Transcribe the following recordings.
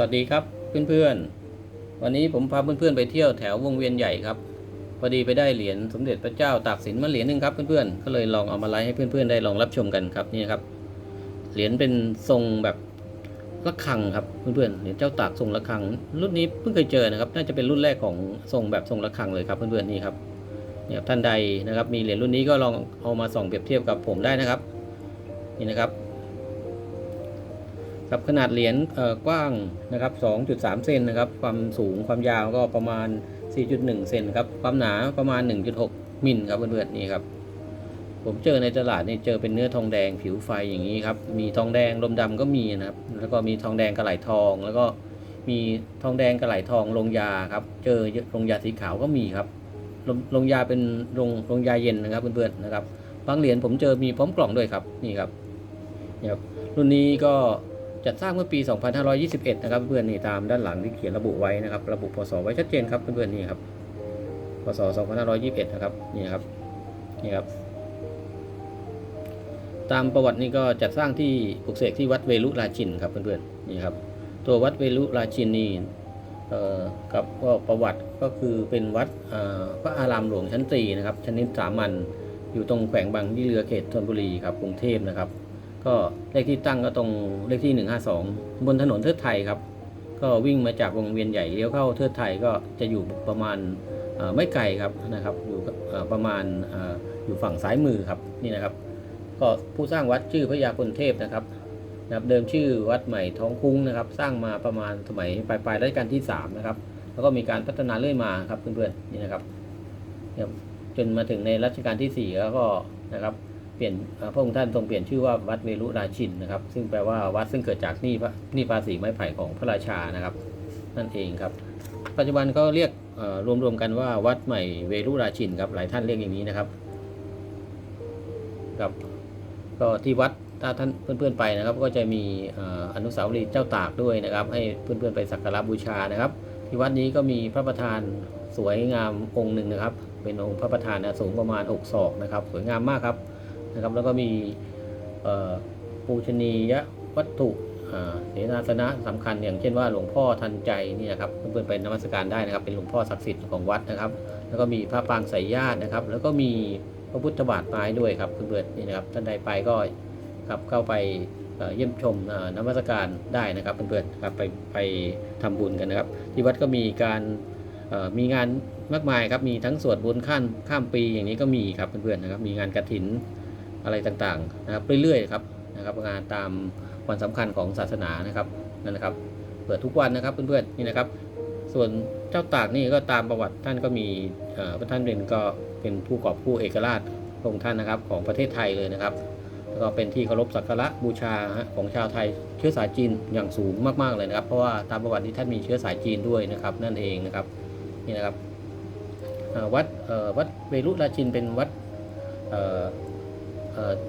วัสดีครับเพื่อนๆ วันนี้ผมพาเพื่อนๆไปเที่ยวแถววงเวียนใหญ่ครับพอดีไปได้เหรียญสมเด็จพระเจ้าตากสินมาเหรียญหนึ่งครับเพื่อนๆก็เลยลองเอามาไลฟ์ให้เพื่อนๆได้ลองรับชมกันครับนี่ครับเหรียญเป็นทรงแบบระฆังครับเพื่อนๆเหรียญเจ้าตากทรงระฆัง รุ่นนี้เพิ่งเคยเจอนะครับ น่าจะเป็นรุ่นแรกของทรงแบบทรงระฆังเลยครับเพื่อนๆนี่ครับเนี่ยท่านใดนะครับ มีเหรียญรุ่นนี้ก็ลองเอามาส่องเปรียบเทียบกับผมได้นะครับนี่นะครับ ครับขนาดเหรียญกว้างนะครับ 2.3 เซนนะครับ ความสูงความยาวก็ประมาณ 4.1 เซนครับ ความหนาประมาณ 1.6 มิลครับเพื่อนๆนี่ครับ ผมเจอในตลาดนี่เจอเป็นเนื้อทองแดงผิวไฟอย่างนี้ครับ มีทองแดงลมดำก็มีนะครับ แล้วก็มีทองแดงกระไหลทอง แล้วก็มีทองแดงกระไหลทองลงยาครับ เจอลงยาสีขาวก็มีครับลงลงยาเป็นลงลงยาเย็นนะครับเพื่อนๆนะครับ บางเหรียญผมเจอมีพร้อมกล่องด้วยครับ นี่ครับนี่ครับ รุ่นนี้ก็ จัดสร้างเมื่อปี 2521 นะครับเพื่อนๆนี่ตามด้านหลังที่เขียนระบุไว้นะครับ ระบุพศไว้ชัดเจนครับเพื่อนๆนี่ครับพศ 2521 นะครับนี่ครับนี่ครับ ตามประวัตินี่ก็จัดสร้างที่ปลุกเสกที่วัดเวลุราชินครับเพื่อนๆนี่ครับ ตัววัดเวลุราชินนี่เอ่อกับก็ประวัติก็คือเป็นวัดพระอารามหลวงชั้นตรีนะครับชนิดสามัญอยู่ตรงแขวงบางยี่เรือเขตธนบุรีครับกรุงเทพนะครับ ก็เลขที่ตั้งก็ตรงเลขที่ 152 บนถนนเทิดไทยครับ ก็วิ่งมาจากวงเวียนใหญ่เลี้ยวเข้าเทิดไทยก็จะอยู่ประมาณไม่ไกลครับนะครับ อยู่ประมาณเอ่อยู่ฝั่งซ้ายมือครับนี่นะครับ ก็ผู้สร้างวัดชื่อพระยาคุณเทพนะครับนะครับ เดิมชื่อวัดใหม่ท้องคุ้งนะครับ สร้างมาประมาณสมัยปลายปลายรัชกาลที่3นะครับแล้วก็มีการพัฒนาเรื่อยมาครับเพื่อนๆนี่นะครับจนมาถึงในรัชกาลที่4แล้วก็นะครับ เปลี่ยนพระองค์ท่านทรงเปลี่ยนชื่อว่าวัดเวรุราชินนะครับ ซึ่งแปลว่าวัดซึ่งเกิดจากหนี้พระหนี้ภาษีไม้ไผ่ของพระราชานะครับ นั่นเองครับ ปัจจุบันก็เรียกเอ่อรวมๆกันว่าวัดใหม่เวรุราชินครับหลายท่านเรียกอย่างนี้นะครับครับก็ที่วัดถ้าท่านเพื่อนๆไปนะครับ ก็จะมีออนุสาวรีย์เจ้าตากด้วยนะครับ ให้เพื่อนๆไปสักการะบูชานะครับ ที่วัดนี้ก็มีพระประธานสวยงามองค์หนึ่งนะครับ เป็นองค์พระประธานนะสูงประมาณอกศอกนะครับ สวยงามมากครับ นะครับ แล้วก็มีปูชนียวัตถุเสนาสนะสำคัญอย่างเช่นว่าหลวงพ่อทันใจนี่นะครับเพื่อนๆไปนมัสการได้นะครับ เป็นหลวงพ่อศักดิ์สิทธิ์ของวัดนะครับ แล้วก็มีพระปางสายญาตินะครับ แล้วก็มีพระพุทธบาทไม้ด้วยครับเพื่อนๆนี่นะครับท่านใดไปก็ครับเข้าไปเยี่ยมชมนมัสการได้นะครับเพื่อนๆครับไปไปทำบุญกันนะครับ ที่วัดก็มีการมีงานมากมายครับมีทั้งสวดบุญข้ามข้ามปีอย่างนี้ก็มีครับเพื่อนๆนะครับมีงานกระถิน อะไรต่างๆนะครับเรื่อยๆครับนะครับงานตามวันสำคัญของศาสนานะครับนั่นนะครับ เปิดทุกวันนะครับเพื่อนๆนี่นะครับ ส่วนเจ้าตากนี่ก็ตามประวัติท่านก็มีพระท่านเป็นก็เป็นผู้กอบผู้เอกราชพระองค์ท่านนะครับของประเทศไทยเลยนะครับแล้วก็เป็นที่เคารพสักการะบูชาของชาวไทยเชื้อสายจีนอย่างสูงมากๆเลยนะครับ เพราะว่าตามประวัติที่ท่านมีเชื้อสายจีนด้วยนะครับ นั่นเองนะครับนี่นะครับวัดวัดเวรุราชินเป็นวัด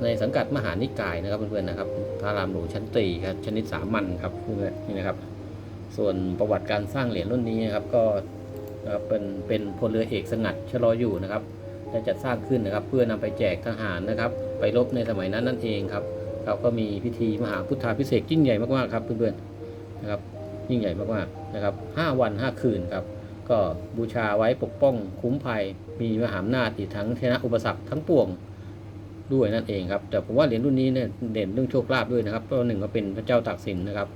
ในสังกัดมหานิกายนะครับเพื่อนๆนะครับพระรามหลวงชั้นตรีครับชนิดสามัญครับเพื่อนๆนี่นะครับ ส่วนประวัติการสร้างเหรียญรุ่นนี้นะครับก็นะครับเป็นเป็นพลเรือเอกสงัดชะลออยู่นะครับได้จัดสร้างขึ้นนะครับ เพื่อนำไปแจกทหารนะครับ ไปรบในสมัยนั้นนั่นเองครับครับก็มีพิธีมหาพุทธาพิเศษยิ่งใหญ่มากๆครับเพื่อนๆนะครับยิ่งใหญ่มากๆนะครับห้าวันห้าคืนครับก็บูชาไว้ปกป้องคุ้มภัย มีมหาอำนาจอีกทั้งชนะอุปสรรคทั้งปวง ด้วยนั่นเองครับ แต่ผมว่าเหรียญรุ่นนี้เนี่ยเด่นเรื่องโชคลาภด้วยนะครับเพราะหนึ่งก็เป็นพระเจ้าตากสินนะครับ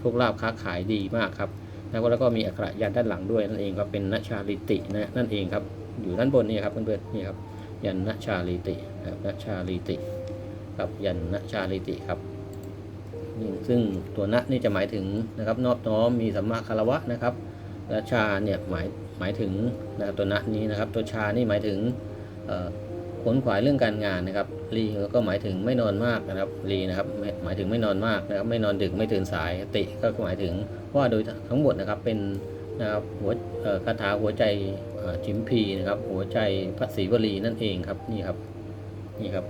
โชคลาภค้าขายดีมากครับแล้วก็แล้วก็มีอักขระยันด้านหลังด้วยนั่นเองครับเป็นนชาลิตินะนั่นเองครับอยู่ด้านบนนี่ครับเพื่อนๆนี่ครับยันนชาลิตินะครับนชาลิติครับยันนชาลิติครับซึ่งตัวนะนี่จะหมายถึงนะครับนอบน้อมมีสัมมาคารวะนะครับและชาเนี่ยหมายหมายถึงนะครับตัวนะนี้นะครับ ตัวชานี่หมายถึงเอ่อ ขนขวายเรื่องการงานนะครับรีก็หมายถึงไม่นอนมากนะครับรีนะครับหมายถึงไม่นอนมากนะครับไม่นอนดึกไม่ตื่นสายติก็หมายถึงว่าโดยทั้งหมดนะครับเป็นนะครับหัวคาถาหัวใจจิมพีนะครับ หัวใจพระศรีวลีนั่นเองครับนี่ครับนี่ครับ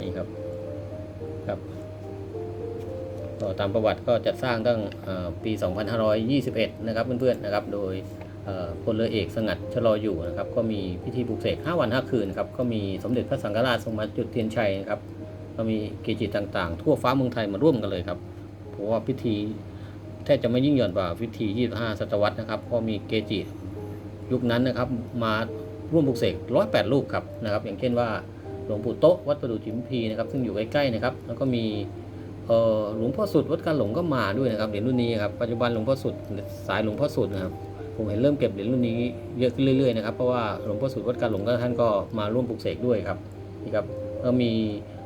นี่ครับครับก็ตามประวัติก็จัดสร้างตั้งปี 2521 นะครับเพื่อนๆนะครับโดย พลเรือเอกสงัดชะลออยู่นะครับ ก็มีพิธีปลุกเสก5วัน5คืนครับ ก็มีสมเด็จพระสังฆราชทรงมาจุดเทียนชัยนะครับ ก็มีเกจิต่างๆ ทั่วฟ้าเมืองไทยมาร่วมกันเลยครับ เพราะว่าพิธีแทบจะไม่ยิ่งหย่อนกว่าพิธี 25 ศตวรรษนะครับเพราะมีเกจิยุคนั้นนะครับ มาร่วมปลุกเสก108 รูปครับนะครับ อย่างเช่นว่าหลวงปู่โต๊ะวัดประดูจิมพีนะครับ ซึ่งอยู่ใกล้ๆนะครับ แล้วก็มีหลวงพ่อสุดวัดการหลงก็มาด้วยนะครับเหรียญรุ่นนี้ครับ ปัจจุบันหลวงพ่อสุดสายหลวงพ่อสุดนะครับ ผมเห็นเริ่มเก็บเหรียญรุ่นนี้เยอะขึ้นเรื่อยๆนะครับเพราะว่าหลวงพ่อสุดวัดการหลงก็ท่านก็มาร่วมปลุกเสกด้วยครับนี่ครับแล้วมี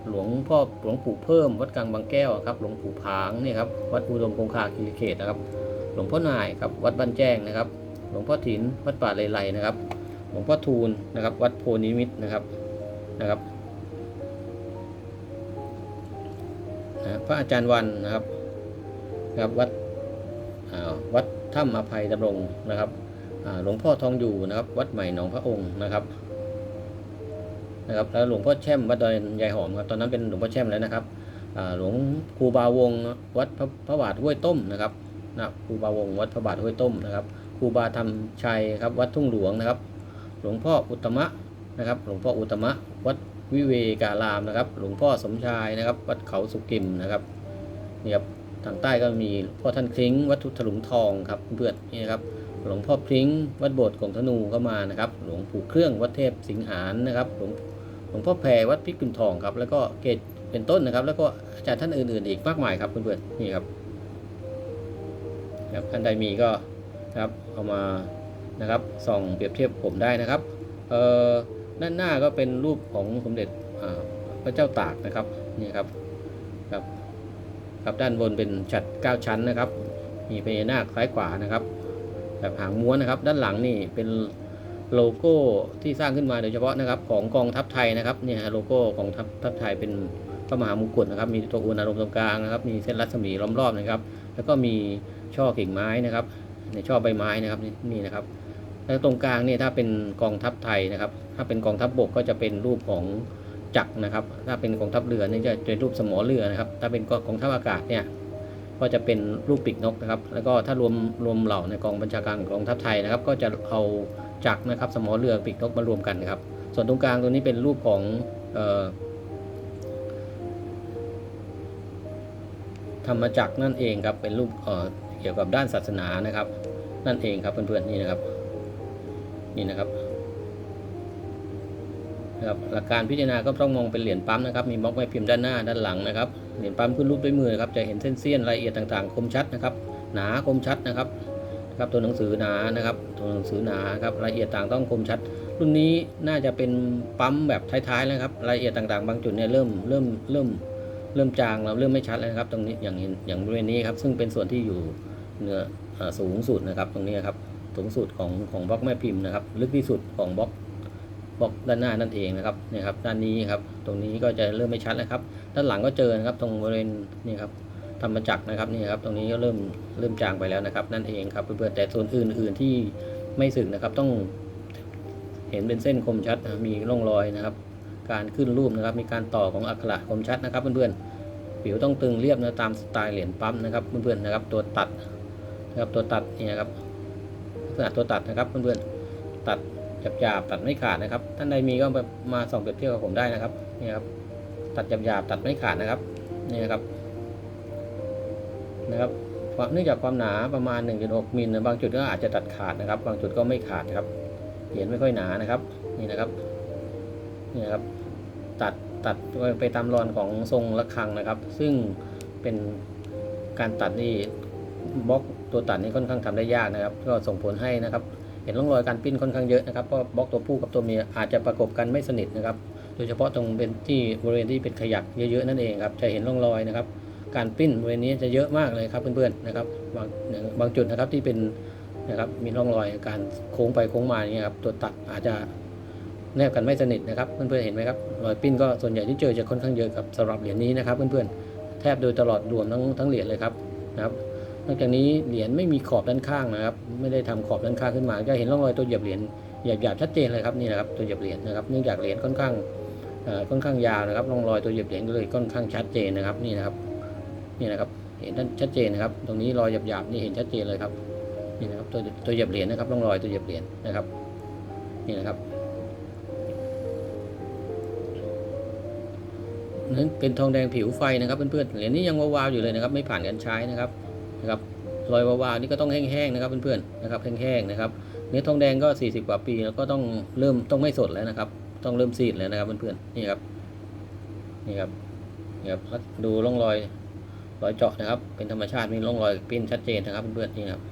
หลวงพ่อหลวงปู่เพิ่มวัดกลางบางแก้วครับหลวงปู่ผางนี่ครับวัดอุดมคงคาคิริเขตนะครับ หลวงพ่อนายครับวัดบ้านแจ้งนะครับ หลวงพ่อถินวัดป่าเลไลนะครับ หลวงพ่อทูลนะครับ วัดโพนิมิตนะครับนะครับพระอาจารย์วันนะครับนะครับวัดวัด ถ้ำอภัยดำรงนะครับหลวงพ่อทองอยู่นะครับ วัดใหม่หนองพระองค์นะครับนะครับแล้วหลวงพ่อแช่มวัดดอยยายหอมครับตอนนั้นเป็นหลวงพ่อแช่มแล้วนะครับหลวงครูบาวงวัดพระพระบาทห้วยต้มนะครับนะครูบาวงวัดพระบาทห้วยต้มนะครับครูบาธรรมชัยครับวัดทุ่งหลวงนะครับ หลวงพ่ออุตมะนะครับ หลวงพ่ออุตตมะ วัดวิเวการามนะครับ หลวงพ่อสมชายนะครับ วัดเขาสุกิมนะครับนี่ครับ ทางใต้ก็มีพ่อท่านคลิ้งวัดทุถลุงทองครับเพื่อนนี่นะครับหลวงพ่อพริ้งวัดโบสถ์กงธนูก็มานะครับ หลวงปู่เครื่องวัดเทพสิงหานนะครับ หลวงหลวงพ่อแพรวัดพิกุลทองครับแล้วก็เกตเป็นต้นนะครับ แล้วก็อาจารย์ท่านอื่นๆ อีกมากมายครับเพื่อนๆนี่ครับครับท่านใดมีก็นะครับเอามานะครับส่องเปรียบเทียบผมได้นะครับเอ่อด้านหน้าก็เป็นรูปของสมเด็จพระเจ้าตากนะครับนี่ครับ ครับด้านบนเป็นฉัด9ชั้นนะครับ มีพญานาคซ้ายขวานะครับ แบบหางม้วนนะครับ ด้านหลังนี่เป็นโลโก้ที่สร้างขึ้นมาโดยเฉพาะนะครับ ของกองทัพไทยนะครับเนี่ยโลโก้ของทัพทัพไทยเป็นพระมหามงกุฎนะครับ มีตัวอุณอารมณ์ตรงกลางนะครับ มีเส้นรัศมีล้อมรอบนะครับ แล้วก็มีช่อกิ่งไม้นะครับในช่อใบไม้นะครับนี่นะครับแล้วตรงกลางเนี่ยถ้าเป็นกองทัพไทยนะครับ ถ้าเป็นกองทัพบกก็จะเป็นรูปของ จักรนะครับ ถ้าเป็นกองทัพเรือเนี่ยจะเป็นรูปสมอเรือนะครับ ถ้าเป็นกองทัพอากาศเนี่ยก็จะเป็นรูปปีกนกนะครับ แล้วก็ถ้ารวมรวมเหล่าในกองบัญชาการกองทัพไทยนะครับ ก็จะเอาจักรนะครับสมอเรือปีกนกมารวมกันนะครับ ส่วนตรงกลางตรงนี้เป็นรูปของออธรรมจักรนั่นเองครับเป็นรูปเเกี่ยวกับด้านศาสนานะครับ นั่นเองครับเพื่อนๆนี่นะครับนี่นะครับ นะครับหลักการพิจารณาก็ต้องมองเป็นเหรียญปั๊มนะครับมีบล็อกไม้พิมพ์ด้านหน้าด้านหลังนะครับเหรียญปั๊มขึ้นรูปด้วยมือนะครับจะเห็นเส้นเสี้ยนรายละเอียดต่างๆ คมชัดนะครับ หนาคมชัดนะครับครับตัวหนังสือหนานะครับตัวหนังสือหนาครับรายละเอียดต่างต้องคมชัด รุ่นนี้น่าจะเป็นปั๊มแบบท้ายๆแล้วครับรายละเอียดต่างๆ บางจุดเนี่ยเริ่มเริ่มเริ่มเริ่มจางแล้วเริ่มไม่ชัดแล้วนะครับ ตรงนี้อย่างเห็นอย่างบริเวณนี้ครับซึ่งเป็นส่วนที่อยู่เหนือเอ่อสูงสุดนะครับ ตรงนี้ครับสูงสุดของของบล็อกแม่พิมพ์นะครับ ลึกที่สุดของบล็อก บล็อกด้านหน้านั่นเองนะครับนี่ครับด้านนี้ครับตรงนี้ก็จะเริ่มไม่ชัดแล้วครับ ด้านหลังก็เจอนะครับตรงบริเวณนี่ครับธรรมจักรนะครับนี่ครับตรงนี้ก็เริ่มเริ่มจางไปแล้วนะครับ นั่นเองครับเพื่อนๆแต่ส่วนอื่น ๆที่ไม่สึกนะครับต้องเห็นเป็นเส้นคมชัดมีร่องรอยนะครับ การขึ้นรูปนะครับมีการต่อของอักขระคมชัดนะครับเพื่อนๆผิวต้องตึงเรียบนะตามสไตล์เหรียญปั๊มนะครับเพื่อนๆนะครับตัวตัดนะครับตัวตัดนี่นะครับลักษณะตัวตัดนะครับเพื่อนๆตัด หยาบๆตัดไม่ขาดนะครับ ท่านใดมีก็มาส่องเปรียบเทียบกับผมได้นะครับนี่ครับ ตัดหยาบๆตัดไม่ขาดนะครับนี่นะครับนะครับความเนื่องจากความหนาประมาณ 1.6มิลบางจุดก็อาจจะตัดขาดนะครับ บางจุดก็ไม่ขาดครับเหรียญไม่ค่อยหนานะครับ นี่นะครับนี่นะครับ ตัดตัดไปตามรอนของทรงระฆังนะครับ ซึ่งเป็นการตัดนี่บล็อกตัวตัดนี่ค่อนข้างทำได้ยากนะครับ ก็ส่งผลให้นะครับ เห็นร่องรอยการปิ้นค่อนข้างเยอะนะครับเพราะบล็อกตัวผู้กับตัวเมียอาจจะประกบกันไม่สนิทนะครับ โดยเฉพาะตรงเป็นที่บริเวณที่เป็นขยักเยอะๆนั่นเองครับจะเห็นร่องรอยนะครับ การปิ้นบริเวณนี้จะเยอะมากเลยครับเพื่อนๆนะครับบางบางจุดนะครับที่เป็นนะครับมีร่องรอยการโค้งไปโค้งมาอย่างเงี้ยครับตัวตัดอาจจะแนบกันไม่สนิทนะครับเพื่อนๆเห็นไหมครับรอยปิ้นก็ส่วนใหญ่ที่เจอจะค่อนข้างเยอะกับสำหรับเหรียญนี้นะครับเพื่อนๆแทบโดยตลอดรวมทั้งทั้งเหรียญเลยครับนะครับ นอกจากนี้เหรียญไม่มีขอบด้านข้างนะครับ ไม่ได้ทำขอบด้านข้างขึ้นมาจะเห็นร่องรอยตัวเหยียบเหรียญหยาบๆชัดเจนเลยครับนี่นะครับตัวเหยียบเหรียญนะครับเนื่องจากเหรียญค่อนข้างค่อนข้างยาวนะครับร่องรอยตัวเหยียบเหรียญก็เลยค่อนข้างชัดเจนนะครับนี่นะครับนี่นะครับเห็นชัดเจนนะครับ ตรงนี้รอยหยาบๆนี่เห็นชัดเจนเลยครับนี่นะครับตัวตัวเหยียบเหรียญนะครับร่องรอยตัวเหยียบเหรียญนะครับนี่นะครับนั้นเป็นทองแดงผิวไฟนะครับเพื่อนๆเหรียญนี้ยังวาวๆอยู่เลยนะครับ ไม่ผ่านการใช้นะครับ นะครับรอยวาวๆนี่ก็ต้องแห้งๆนะครับเพื่อนๆนะครับแห้งๆนะครับเนื้อทองแดงก็ 40 กว่าปีแล้วก็ต้องเริ่มต้องไม่สดแล้วนะครับ ต้องเริ่มซีดแล้วนะครับเพื่อนๆนี่ครับนี่ครับนี่ครับดูร่องรอยรอยเจาะนะครับ เป็นธรรมชาติมีร่องรอยปิ้นชัดเจนนะครับเพื่อนๆนี่ครับ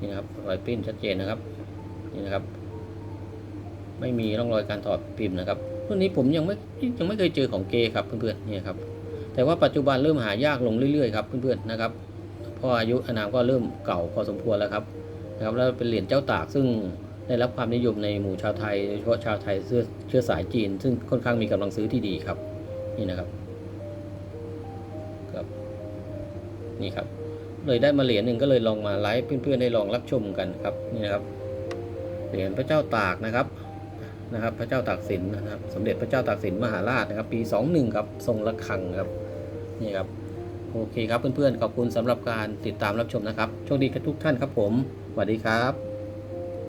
นี่นะครับรอยปิ้นชัดเจนนะครับนี่นะครับ ไม่มีร่องรอยการถอดพิมนะครับรุ่นนี้ผมยังไม่ยังไม่เคยเจอของเกครับเพื่อนๆนี่ครับแต่ว่าปัจจุบันเริ่มหายากลงเรื่อยๆครับเพื่อนๆนะครับ พราะอายุอานามก็เริ่มเก่าพอสมควรแล้วครับนะครับแล้วเป็นเหรียญเจ้าตากซึ่งได้รับความนิยมในหมู่ชาวไทยโดยเฉพาะชาวไทยเชื้อเชื้อสายจีน ซึ่งค่อนข้างมีกำลังซื้อที่ดีครับ นี่นะครับครับนี่ครับ เลยได้มาเหรียญหนึ่งก็เลยลองมาไลฟ์เพื่อนๆได้ลองรับชมกันครับนี่นะครับเหรียญพระเจ้าตากนะครับนะครับ พระเจ้าตากสินนะครับ สมเด็จพระเจ้าตากสินมหาราชนะครับ ปี 21ครับทรงระฆังครับนี่ครับ โอเคครับเพื่อนๆ ขอบคุณสำหรับการติดตามรับชมนะครับ โชคดีกับทุกท่านครับผม สวัสดีครับ